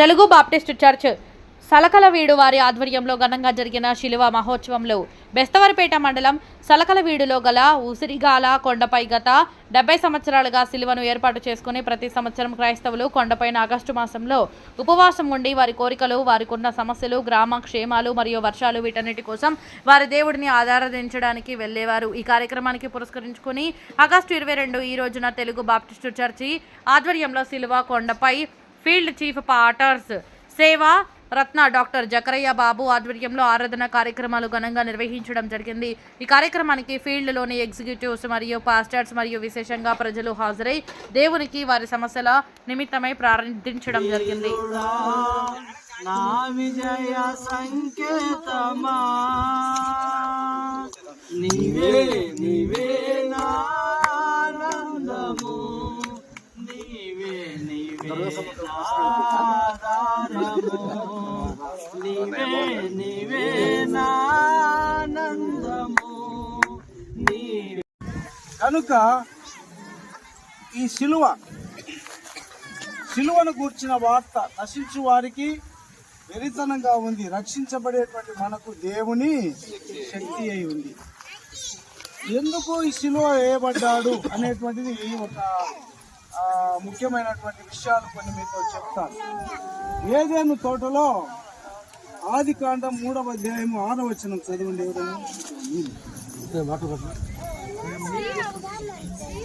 Telugu Baptist church సలకలవీడు వారి ఆధ్వర్యంలో ఘనంగా జరిగిన శిలువ మహోత్సవంలో బెస్తవరపేట మండలం సలకలవీడులో గల ఉసిరిగాల కొండపై గత డెబ్బై సంవత్సరాలుగా శిలువను ఏర్పాటు చేసుకుని ప్రతి సంవత్సరం క్రైస్తవులు కొండపైన ఆగస్టు మాసంలో ఉపవాసం ఉండి వారి కోరికలు వారికున్న సమస్యలు గ్రామ క్షేమాలు మరియు వర్షాలు వీటన్నిటి కోసం వారి దేవుడిని ఆరాధించడానికి వెళ్ళేవారు. ఈ కార్యక్రమానికి పురస్కరించుకుని ఆగస్టు ఇరవై రెండు ఈ రోజున తెలుగు బాప్టిస్టు చర్చి ఆధ్వర్యంలో శిలువ కొండపై ఫీల్డ్ చీఫ్ పాటర్స్ సేవ రత్న డాక్టర్ జకరయ్య బాబు ఆధ్వర్యంలో ఆరాధన కార్యక్రమాలు ఘనంగా నిర్వహించడం జరిగింది. ఈ కార్యక్రమానికి ఫీల్డ్లోని ఎగ్జిక్యూటివ్స్ మరియు పాస్టర్స్ మరియు విశేషంగా ప్రజలు హాజరై దేవునికి వారి సమస్యల నిమిత్తమై ప్రార్థించడం జరిగింది. నా విజయ సంకేతమా? నీవే నీవే. నీవే నీవే నానందము కనుక ఈ సిలువ సిలువను కూర్చిన వార్త నశించు వారికి వెరితనంగా ఉంది. రక్షించబడేటువంటి మనకు దేవుని శక్తి అయి ఉంది. ఎందుకు ఈ సిలువ వేయబడ్డాడు అనేటువంటిది ఒక ముఖ్యమైనటువంటి విషయాలు కొన్ని మీతో చెప్తాను. ఏదేను తోటలో ఆది కాండం మూడవ అధ్యాయము ఆరవ వచనం చదవండి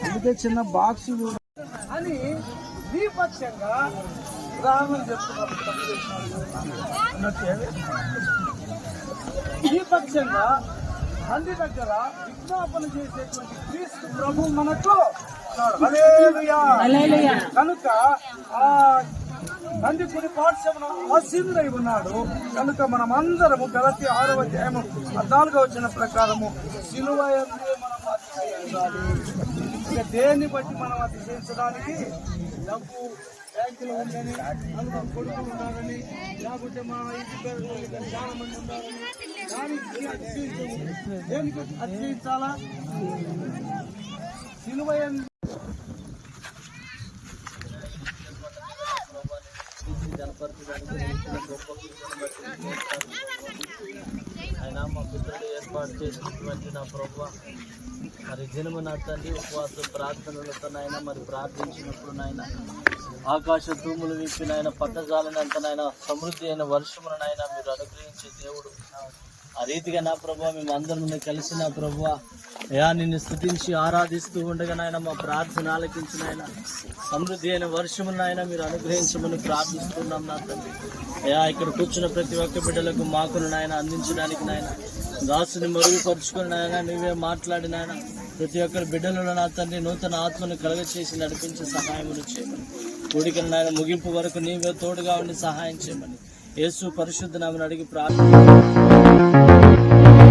అందుకే చిన్న బాక్స్ కూడా అని ద్విపక్షంగా రామని చెప్తున్నారు ద్విపక్షంగా తండ్రి దగ్గర విజ్ఞాపన చేసేటువంటి క్రీస్తు ప్రభు మనకు. కనుక ఆ తండ్రి కుడి పాఠశాల ఆశీనుడై ఉన్నాడు. కనుక మనం అందరము గలతి ఆరవ అధ్యాయము పద్నాలుగో వచ్చిన ప్రకారము సిలువ మనం దేన్ని బట్టి మనం అతిశయించడానికి? డబ్బు బ్యాంకులో ఉందని అందులో కొడుకు ఉండాలని లేకపోతే మన ఇంటి పేరు చాలా మంది ఉండాలని. దానికి అతిశయించము. దేనికి అతిశయించాలా? ఆయన మా పుత్రుడు ఏర్పాటు చేసినటువంటి నా ప్రభు. మరి దినము నా తండ్రి ఉపవాస ప్రార్థనలతో నాయన మరి ప్రార్థించినప్పుడు నాయన ఆకాశ తూములు విప్పి నాయన పట్టజాలనంత నాయన సమృద్ధి అయిన వర్షములనైనా మీరు అనుగ్రహించే దేవుడు. ఆ రీతిగా నా ప్రభు మేము అందరం కలిసి నా ప్రభా అయా నిన్ను స్థుతించి ఆరాధిస్తూ ఉండగా నాయన మా ప్రార్థన ఆలకించిన ఆయన సమృద్ధి అయిన వర్షము నాయన మీరు అనుగ్రహించమని ప్రార్థిస్తున్నాం నా తండ్రి. అయా ఇక్కడ కూర్చున్న ప్రతి ఒక్క బిడ్డలకు మాకును నాయన అందించడానికి నాయన దాసుని మరుగుపరుచుకుని నాయన నువ్వే మాట్లాడి నాయన ప్రతి ఒక్కరి బిడ్డలలో నా తండ్రి నూతన ఆత్మను కలగ చేసి నడిపించే సహాయములు చేయమని. కోడికను నాయన ముగింపు వరకు నీవే తోడుగా ఉండి సహాయం చేయమని. యేసు పరిశుద్ధ నామని అడిగి ప్రార్థన Música